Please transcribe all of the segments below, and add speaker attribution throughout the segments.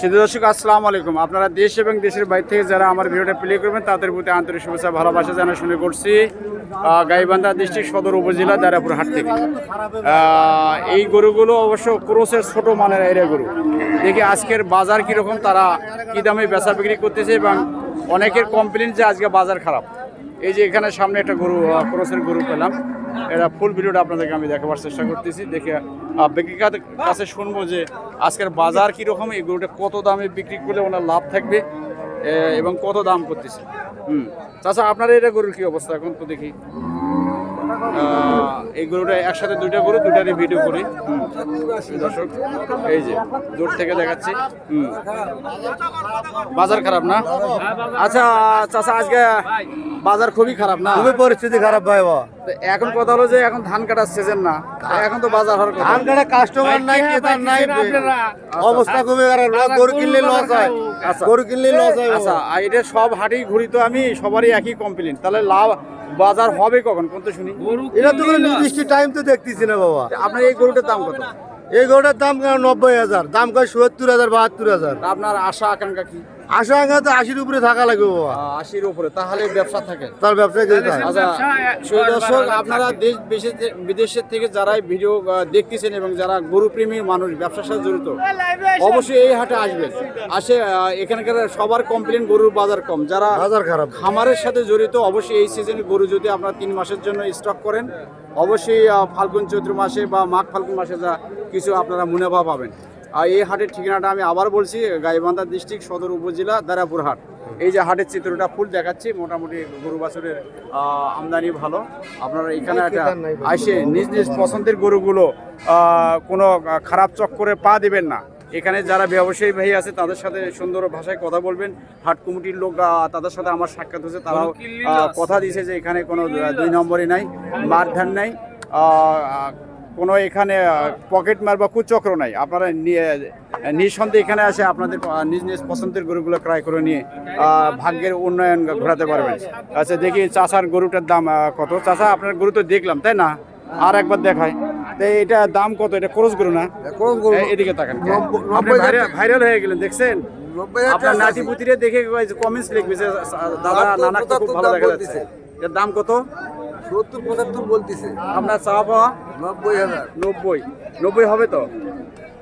Speaker 1: শুধু দর্শক, আসসালামু আলাইকুম। আপনারা দেশ এবং দেশের বাইরে থেকে যারা আমার ভিডিওটা প্লে করবেন, তাদের প্রতি আন্তরিক শুভেচ্ছা, ভালোবাসা জানা শুনে করছি গাইবান্ধা ডিস্ট্রিক্ট সদর উপজেলা দারাপুর হাট থেকে। এই গরুগুলো অবশ্য ক্রোসের ছোট মানের এরিয়া গরু। দেখি আজকের বাজার কীরকম, তারা কী দামে বেচা বিক্রি করতেছে এবং অনেকের কমপ্লেন যে আজকে বাজার খারাপ। এই যে এখানে সামনে একটা গরু ক্রোসের গরু পেলাম। এটা ফুল ভিডিওটা আপনাদেরকে আমি দেখাবার চেষ্টা করতেছি। দেখে আহ, বিক্রেতার কাছে শুনব যে আজকের বাজার কীরকম এই গরুটা কত দামে বিক্রি করলে ওনার লাভ থাকবে এবং কত দাম করতেছে। হুম। চাচা আপনার এটা গরুর কী অবস্থা এখন তো দেখি। এই গরুটা একসাথে দুইটা গরু দুইটারই ভিডিও করি। দর্শক এই যে দূর থেকে দেখাচ্ছি। হুম। বাজার খারাপ না? আচ্ছা চাচা আজকে বাজার খুবই খারাপ না?
Speaker 2: খুবই পরিস্থিতি খারাপ ভাই বাবা
Speaker 1: এখন কথা হলো যে এখন ধান কাটার সিজন না। এখন তো বাজার হওয়ার
Speaker 2: ধান কাটা কাস্টমার নাই ক্রেতার নাই অবস্থা খুবই খারাপ গরু কিনলে লস হয়।
Speaker 1: আচ্ছা।
Speaker 2: গরু কিনলে লস হয়
Speaker 1: আচ্ছা আর এটা সব হাটেই ঘুরি তো আমি সবারই একই কমপ্লেন তাহলে লাভ বাজার হবে কখন? কোন তো শুনি।
Speaker 2: এটা তো কোনো নির্দিষ্ট টাইম তো দেখতেছি না বাবা।
Speaker 1: আপনার এই গরুটার দাম কত?
Speaker 2: এই গরুটার দাম নব্বই হাজার। দাম কয়? সত্তর হাজার বাহাত্তর হাজার।
Speaker 1: আপনার আশা আকাঙ্ক্ষা কি?
Speaker 2: আশা আঙ্গা তো আশির উপরে থাকা লাগবে বাবা।
Speaker 1: আশির উপরে তাহলে ব্যবসা থাকে।
Speaker 2: তার ব্যবসায়
Speaker 1: আচ্ছা দর্শক আপনারা দেশ বিদেশে- বিদেশের থেকে যারা ভিডিও দেখতেছেন এবং যারা গরুপ্রেমী মানুষ ব্যবসার সাথে জড়িত অবশ্যই এই হাটে আসবেন। আসে এখানকার সবার কমপ্লেন গরুর বাজার কম। যারা
Speaker 2: বাজার খারাপ।
Speaker 1: খামারের সাথে জড়িত অবশ্যই এই সিজনে গরু যদি আপনারা তিন মাসের জন্য স্টক করেন অবশ্যই ফাল্গুন চৈত্র মাসে বা মাঘ ফাল্গুন মাসে যা কিছু আপনারা মুনাফা পাবেন। আর এই হাটের ঠিকানাটা আমি আবার বলছি গাইবান্ধা ডিস্ট্রিক্ট সদর উপজেলা দারাপুর হাট। এই যে হাটের চিত্রটা ফুল দেখাচ্ছি মোটামুটি গরু বাছুরের আমদানি ভালো। আপনারা এখানে একটা আসে নিজ নিজ পছন্দের গরুগুলো আহ, কোনো খারাপ চক্করে পা দিবেন না। এখানে যারা ব্যবসায়ী ভাই আছে তাদের সাথে সুন্দর ভাষায় কথা বলবেন। হাট কমিটির লোক তাদের সাথে আমার সাক্ষাৎ হয়েছে তারাও কথা দিয়েছে যে এখানে কোনো দুই নম্বরই নাই মারধান নাই। কোনো এখানে পকেট মার বা কুচক্র নাই। আপনারা নিয়ে- নিঃসন্দেহে এখানে আসে আপনাদের নিজ নিজ পছন্দের গরুগুলো ক্রয় করে নিয়ে ভাগ্যের উন্নয়ন ঘোরাতে পারবেন। আচ্ছা দেখি চাষার গরুটার দাম কত? চাষা আপনার গরু তো দেখলাম তাই না? আর একবার দেখায় এটা দাম কত? এটা খরচ গরু না? এদিকে তাকান। ভাইরাল- ভাইরাল হয়ে গেলেন দেখছেন? আপনার নাতি পুতিরে দেখে কমেন্টস লিখবে যে দাদা নানা খুব ভালো দেখা যাচ্ছে। এর দাম কত?
Speaker 2: সত্তর পঁচাত্তর বলতেছে।
Speaker 1: আপনার চাওয়া পাওয়া
Speaker 2: নব্বই হাজার।
Speaker 1: নব্বই। নব্বই হবে তো?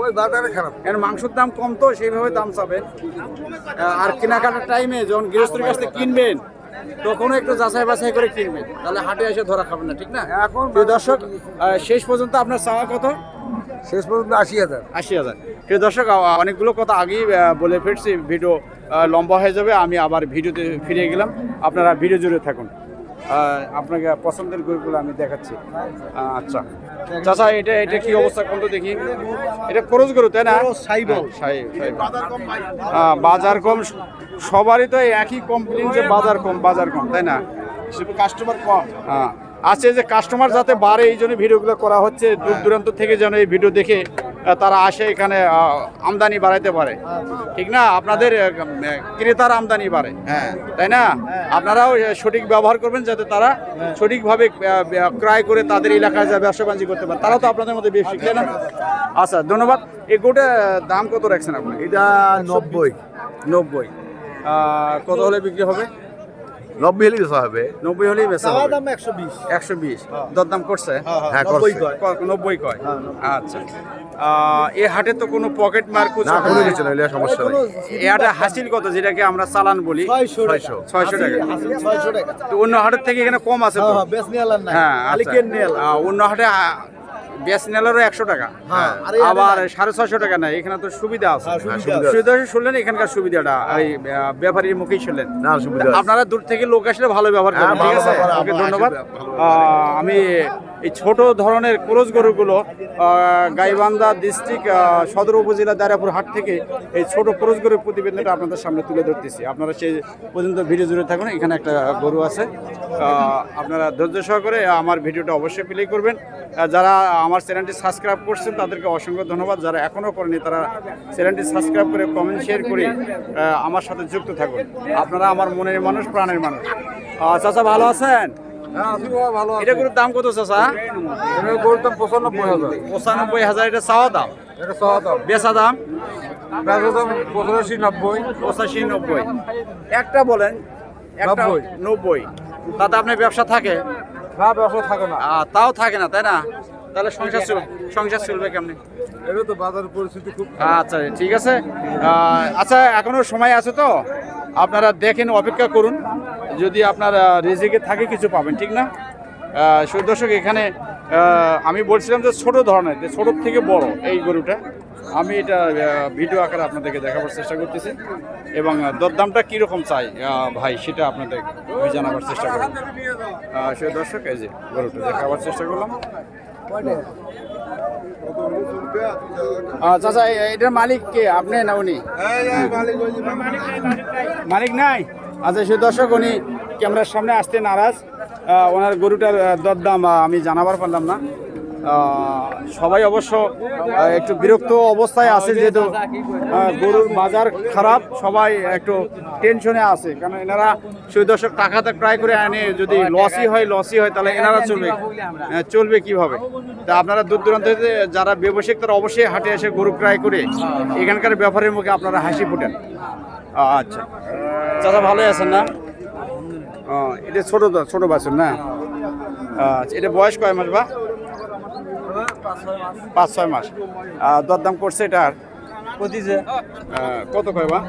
Speaker 2: ওই বাজারে খারাপ।
Speaker 1: এর মাংসের দাম কম তো সেইভাবে দাম চাবেন আর কেনাকাটার টাইমে যখন গৃহস্থের কাছ থেকে কিনবেন তখনও একটু যাচাই বাছাই করে কিনবেন। তাহলে হাটে এসে ধরা খাবেন না ঠিক না?
Speaker 2: এখন
Speaker 1: প্রিয় দর্শক শেষ পর্যন্ত আপনার চাওয়া কত?
Speaker 2: শেষ পর্যন্ত আশি হাজার।
Speaker 1: আশি হাজার। প্রিয় দর্শক অনেকগুলো কথা আগেই বলে ফিরছি। ভিডিও লম্বা হয়ে যাবে। আমি আবার ভিডিওতে ফিরে গেলাম। আপনারা ভিডিও জুড়ে থাকুন। আপনাকে পছন্দের গরুগুলো আমি দেখাচ্ছি। আচ্ছা। চাচা এটা এটা কি অবস্থা? কোন তো দেখি? এটা খরচ গরু তাই না?
Speaker 2: সাইবল।
Speaker 1: হ্যাঁ, বাজার কম সবারই তো একই কমপ্লেন যে বাজার কম বাজার কম তাই না? কাস্টমার কম। হ্যাঁ। আছে যে কাস্টমার যাতে বাড়ে এই জন্য ভিডিওগুলো করা হচ্ছে। দূর দূরান্ত থেকে যেন এই ভিডিও দেখে তারা আসে এখানে আমদানি বাড়াইতে পারে। ঠিক না? আপনাদের ক্রেতার আমদানি বাড়ে। হ্যাঁ। তাই না? আপনারাও সঠিক ব্যবহার করবেন যাতে তারা সঠিকভাবে আহ, আহ, ক্রয় করে তাদের এলাকায় যা ব্যবসা বাণিজ্য করতে পারে। তারা তো আপনাদের মধ্যে বেশি তাই না? আচ্ছা ধন্যবাদ। এই গোটা দাম কত রাখছেন আপনি?
Speaker 2: এটা নব্বই।
Speaker 1: নব্বই। কত হলে বিক্রি হবে?
Speaker 2: নব্বই হলে বেশি হবে।
Speaker 1: নব্বই হলেই বেচা হবে।
Speaker 2: দাম একশো বিশ।
Speaker 1: একশো বিশ। দরদাম করছে?
Speaker 2: হ্যাঁ
Speaker 1: নব্বই কয়? নব্বই কয়? আচ্ছা। এ হাটে তো কোনো পকেট মার
Speaker 2: না কোনো কিছু না সমস্যা নেই।
Speaker 1: এ হাটে হাসিল কত যেটাকে আমরা চালান বলি?
Speaker 2: ছয়শো
Speaker 1: ছয়শো। টাকা।
Speaker 2: ছয়শো টাকা।
Speaker 1: তো অন্য হাটের থেকে এখানে কম আছে হ্যাঁ
Speaker 2: খালি
Speaker 1: আচ্ছা। অন্য হাটে বেশ নেলেরও একশো টাকা।
Speaker 2: হ্যাঁ, হাটে
Speaker 1: আবার সাড়ে ছয়শো টাকা নাই এখানে তো সুবিধা আছে।
Speaker 2: হ্যাঁ, সুবিধা।
Speaker 1: শুনলেন এখানকার সুবিধাটা এই ব্যাপারীর মুখেই শুনলেন। আপনারা দূর থেকে লোক আসলে ভালো ব্যবহার করবেন
Speaker 2: হ্যাঁ,
Speaker 1: ঠিক আছে? ওকে ধন্যবাদ। আমি এই ছোট ধরনের ক্রোজ গরুগুলো গাইবান্ধা ডিস্ট্রিক্ট সদর উপজেলা দারাপুর হাট থেকে এই ছোট ক্রোজ গরুর প্রতিবেদনটা আপনাদের সামনে তুলে ধরতেছি। আপনারা সেই পর্যন্ত ভিডিও জুড়ে থাকুন, এখানে একটা গরু আছে। আপনারা ধৈর্য সহকারে আমার ভিডিওটা অবশ্যই প্লে করবেন। যারা আমার চ্যানেলটি সাবস্ক্রাইব করছেন, তাদেরকে অসংখ্য ধন্যবাদ। যারা এখনও করেনি, তারা চ্যানেলটি সাবস্ক্রাইব করে কমেন্ট শেয়ার করে আমার সাথে যুক্ত থাকুন। আপনারা আমার মনের মানুষ, প্রাণের মানুষ। চাচা ভালো আছেন? এটা গরুর দাম কত চাচা?
Speaker 2: গরুর দাম পঁচানব্বই হাজার।
Speaker 1: পঁচানব্বই হাজার এটা চাওয়া দাম?
Speaker 2: এটা সহ দাম।
Speaker 1: বেচা দাম?
Speaker 2: বেচা দাম পঁচাশি নব্বই।
Speaker 1: পঁচাশি নব্বই। একটা বলেন একটা
Speaker 2: নব্বই।
Speaker 1: তাতে আপনার ব্যবসা থাকে?
Speaker 2: না ব্যবসা থাকে না।
Speaker 1: তাও থাকে না তাই না? তাহলে সংসার সংসার চলবে কেমনি?
Speaker 2: এটা তো বাজার পরিস্থিতি খুব
Speaker 1: আচ্ছা ঠিক আছে। আচ্ছা এখনও সময় আছে তো? আপনারা দেখেন অপেক্ষা করুন। যদি আপনার রিজিকে থাকে কিছু পাবেন ঠিক না? দর্শক এখানে আমি বলছিলাম যে ছোট ধরনের যে ছোটোর থেকে বড় এই গরুটা আমি এটা ভিডিও আকারে আপনাদেরকে দেখাবার চেষ্টা করতেছি এবং দরদামটা কীরকম চাই ভাই সেটা আপনাদের জানাবার চেষ্টা করব। সুপ্রিয় দর্শক এই যে গরুটা দেখাবার চেষ্টা করলাম। চাচা এটার মালিক কে? আপনি না উনি? মালিক নাই? আচ্ছা সে দর্শক, উনি ক্যামেরার সামনে আসতে নারাজ। ওনার গরুটার দরদাম আমি জানাবার পারলাম না। সবাই অবশ্য একটু বিরক্ত অবস্থায় আছে যেহেতু গরুর বাজার খারাপ। সবাই একটু টেনশনে আছে। কারণ এনারা, সেই দর্শক টাকাতে ক্রয় করে আনে। যদি লসই হয় লসই হয়, তাহলে এনারা চলবে। চলবে কীভাবে? তা আপনারা দূর দূরান্ত যারা ব্যবসায়িক, তারা অবশ্যই হাটে এসে গরু ক্রয় করে এখানকার ব্যাপারের মুখে আপনারা হাসি ফোটেন। আচ্ছা। চাচা ভালোই আছেন না? ও, এটা ছোট তো- ছোট বাছুর না? আচ্ছা এটা বয়স কয় মাস বা? পাঁচ ছয় মাস। দরদাম করছে এটার আহ, কত কয় বা?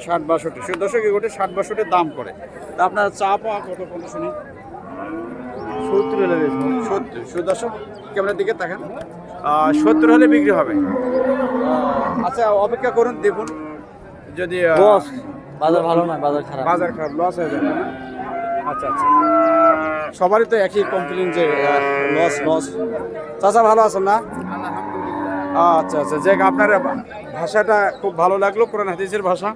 Speaker 1: ষাট বাষট্টি। সে দর্শক এগুলো ষাট বাষট্টির দাম করে। তা আপনার চা পাওয়া কত কত শুনি? সত্তর হলে সত্তর। সে দর্শক ক্যামেরার দিকে তাকান। সত্তর হলে বিক্রি হবে। আচ্ছা অপেক্ষা করুন দেখুন। যদি আহ,
Speaker 3: বাজার ভালো না বাজার খারাপ।
Speaker 1: বাজার খারাপ লস হয়ে যাবে। আচ্ছা আচ্ছা। সবারই তো একই কমপ্লেন যে লস লস চাচা ভালো আছেন না? আচ্ছা আচ্ছা। যে আপনার ভাষাটা খুব ভালো লাগল কোরআন হাদিসের ভাষা।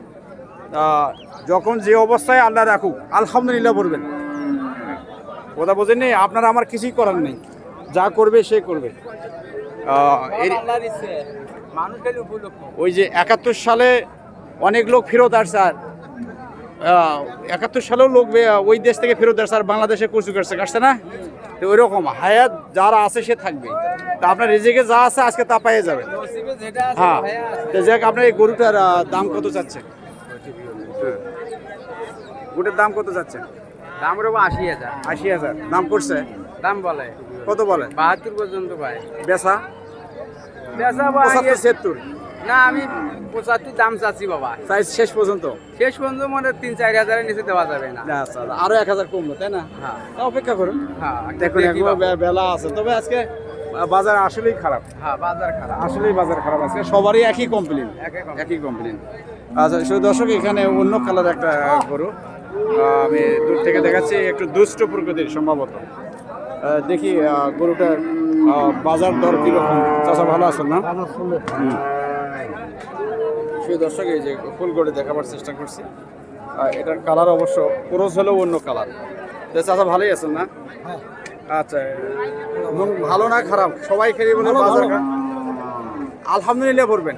Speaker 1: যখন যে অবস্থায় আল্লাহ রাখুক আলহামদুলিল্লাহ বলবেন। কথা বোঝেননি? আপনার আমার কিছুই করার নেই। যা করবে সে করবে। ওই যে একাত্তর সালে অনেক লোক ফেরত আসছে আর একাত্তর সালেও লোক ওই দেশ থেকে ফেরত আসছে আর বাংলাদেশে কচু কাটছে কাটছে না? তো ওই রকম হায়াত যারা আছে সে থাকবে। তা আপনার রিজিকে যা আছে আজকে তা পাইয়ে যাবে হ্যাঁ তো যাক আপনার এই গরুটার দাম কত চাচ্ছে? গরুটার দাম কত যাচ্ছে
Speaker 3: দাম রবো আশি হাজার।
Speaker 1: আশি হাজার। দাম করছে
Speaker 3: দাম বলে।
Speaker 1: কত বলে?
Speaker 3: বাহাত্তর পর্যন্ত পায়
Speaker 1: বেচা? পঁচাত্তর
Speaker 3: ইয়ে-
Speaker 1: ছিয়াত্তর।
Speaker 3: না আমি পঁচাত্তর দাম চাচ্ছি বাবা।
Speaker 1: সাইজ শেষ পর্যন্ত?
Speaker 3: শেষ পর্যন্ত মানে তিন চার হাজারের নিচে দেওয়া যাবে না।
Speaker 1: আচ্ছা আচ্ছা, আরও এক হাজার কমলো তাই না?
Speaker 3: হ্যাঁ।
Speaker 1: অপেক্ষা করুন।
Speaker 3: হ্যাঁ
Speaker 1: দেখুন বেলা আছে তবে আজকে বাজার আসলেই খারাপ।
Speaker 3: হ্যাঁ বাজার খারাপ।
Speaker 1: আসলেই বাজার খারাপ আজকে সবারই একই কমপ্লেন
Speaker 3: একই
Speaker 1: কমপ্লেন আচ্ছা শুধু দর্শক এখানে অন্য কালার একটা গরু। আমি দূর থেকে দেখাচ্ছি একটু দুষ্ট প্রকৃতির সম্ভবত। দেখি আহ, বাজার দর কীরকম? চাষা ভালো আছেন না। শুধু দর্শক এই যে ফুল করে দেখাবার চেষ্টা করছি। এটার কালার অবশ্য ক্রোজ হলেও অন্য কালার। চাষা ভালোই আছেন না? আচ্ছা মন ভালো না খারাপ? সবাই খেয়ে বলে বাজার আলহামদুলিল্লাহ করবেন।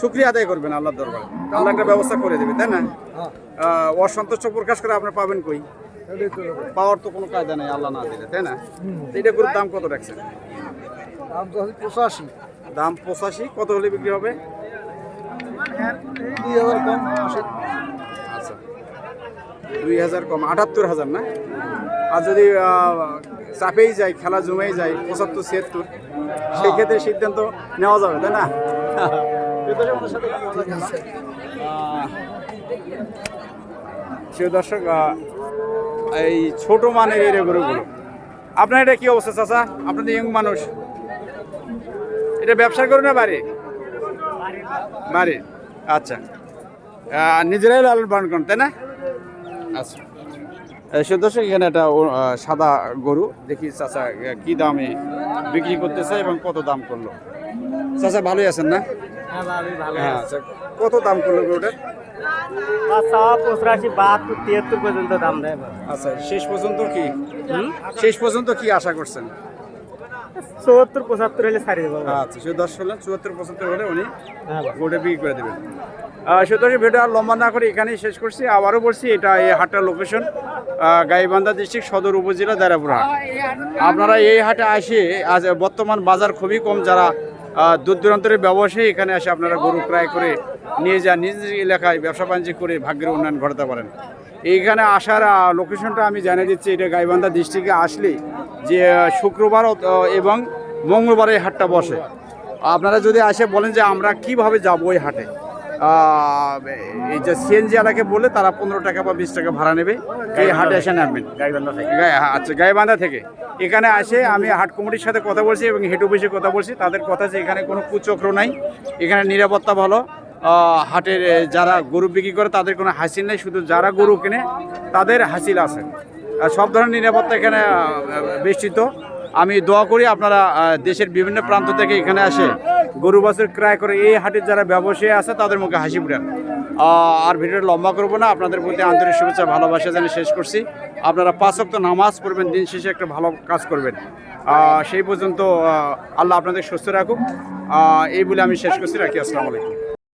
Speaker 1: শুক্রিয়া আদায় করবেন আল্লাহর দরবারে। আল্লাহ একটা ব্যবস্থা করে দেবে তাই না? আহ, অসন্তুষ্ট প্রকাশ করে আপনি পাবেন কই? পাওয়ার তো কোনো কায়দা নেই আল্লাহ না দিলে তাই না? তো এটা গরুর দাম কত রাখছেন?
Speaker 2: পঁচাশি।
Speaker 1: দাম পঁচাশি কত হলে বিক্রি হবে?
Speaker 2: দুই হাজার কম
Speaker 1: আচ্ছা। দুই হাজার কম আটাত্তর হাজার না? আর যদি চাপেই যায় খেলা জমেই যায় পঁচাত্তর ছিয়াত্তর সেই ক্ষেত্রে সিদ্ধান্ত নেওয়া যাবে তাই না? প্রিয় দর্শক এই ছোট মানের এই গরুগুলো আপনার এটা কি অবস্থা, চাচা? আপনার তো ইয়ং মানুষ। এটা ব্যবসা করুন না বাড়ি? বাড়ি। আচ্ছা। নিজেরাই লালন পালন করেন, তাই না? আচ্ছা। সে দর্শক, এখানে একটা সাদা গরু। দেখি চাচা কি দামে বিক্রি করতেছে এবং কত দাম করল। চাচা, ভালোই আছেন না? হ্যাঁ আচ্ছা কত দাম করল গরুটার?
Speaker 3: পর্যন্ত দাম দেয়
Speaker 1: আচ্ছা শেষ পর্যন্ত কি? শেষ পর্যন্ত কি আশা করছেন?
Speaker 3: চুয়াত্তর পঁচাত্তর হলে ছাড়িয়ে দেবো
Speaker 1: আচ্ছা সে দশ হলে চুয়াত্তর পঁচাত্তর হলে উনি গোটা বিক্রি করে দেবেন। সুতরাং ভিডিও আর লম্বা না করে এখানেই শেষ করছি। আবারও বলছি এটা এই হাটটার লোকেশন গাইবান্ধা ডিস্ট্রিক্ট সদর উপজেলা দারাপুর হাট। আপনারা এই হাটে আসে আজ বর্তমান বাজার খুবই কম। যারা দূর দূরান্তরের ব্যবসায়ী এখানে এসে আপনারা গরু ক্রয় করে নিয়ে যান, নিজ নিজ এলাকায় ব্যবসা বাণিজ্য করে ভাগ্যের উন্নয়ন ঘটাতে পারেন। এইখানে আসার লোকেশনটা আমি জানিয়ে দিচ্ছি, এটা গাইবান্ধা ডিস্ট্রিক্টে আসলে যে শুক্রবার এবং মঙ্গলবার এই হাটটা বসে। আপনারা যদি আসে বলেন যে আমরা কীভাবে যাব ওই হাটে? এই যে সিএনজি আলাকে বলে তারা পনেরো টাকা বা বিশ টাকা ভাড়া নেবে। এই হাটে এসে নামবেন। গায়ে আচ্ছা গায়েবান্ধা থেকে। এখানে আসে, আমি হাট কমিটির সাথে কথা বলছি এবং হেড অফিসে কথা বলছি। তাদের কথা যে এখানে কোনো কুচক্র নাই। এখানে নিরাপত্তা ভালো। হাটের যারা গরু বিক্রি করে তাদের কোনো হাসিল নেই। শুধু যারা গরু কিনে, তাদের হাসিল আছে। সব ধরনের নিরাপত্তা এখানে বেষ্টিত। আমি দোয়া করি আপনারা দেশের বিভিন্ন প্রান্ত থেকে এখানে আসে গরু, বাছুর ক্রয় করে এই হাটের যারা ব্যবসায়ী আছে, তাদের মুখে হাসি ফুটান। আর ভিডিওটা লম্বা করব না, আপনাদের প্রতি আন্তরিক শুভেচ্ছা, ভালোবাসা জানিয়ে শেষ করছি। আপনারা পাঁচ অক্ত নামাজ পড়বেন, দিন শেষে একটা ভালো কাজ করবেন। সেই পর্যন্ত আল্লাহ আপনাদের সুস্থ রাখুক। এই বলে আমি শেষ করছি, রাখি, আসসালামু আলাইকুম।